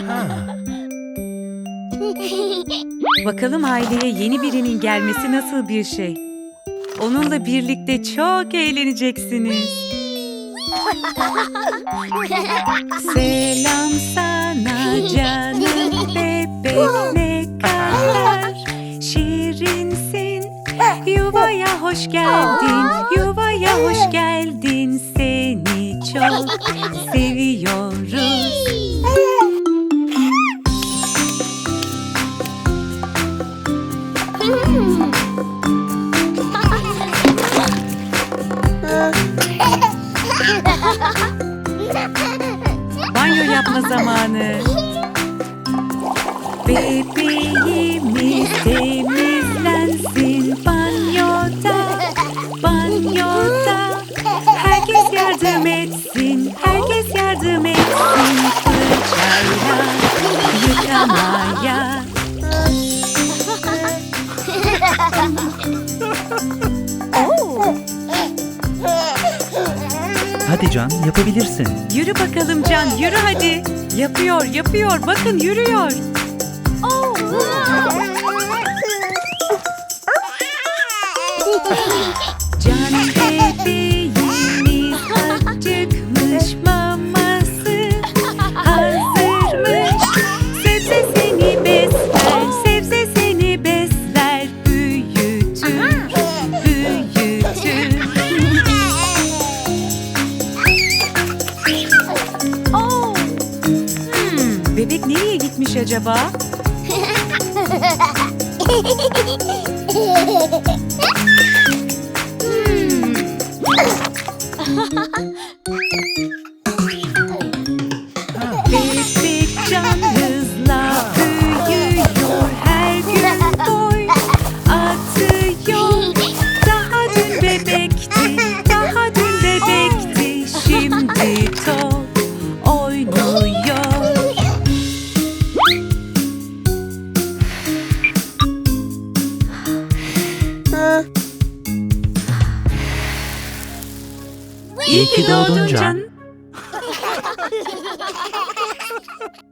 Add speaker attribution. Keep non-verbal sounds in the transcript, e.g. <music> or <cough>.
Speaker 1: <laughs> Bakalım aileye yeni birinin gelmesi nasıl bir şey. Onunla birlikte çok eğleneceksiniz. <laughs> Selam sana canım <laughs> bebek ne kadar şirinsin. Yuvaya hoş geldin, yuvaya hoş geldin. Seni çok seviyorum. Banyo yapma zamanı. Bebeğimiz temizlensin banyoda, banyoda. Herkes yardım etsin, herkes yardım etsin
Speaker 2: Hadi Can yapabilirsin.
Speaker 1: Yürü bakalım Can, yürü hadi. Yapıyor, yapıyor. Bakın yürüyor. Can bebek nereye gitmiş acaba? Bebek can hızla her gün boy atıyor. Daha dün bebekti, 이키도 돈전 <laughs> <laughs>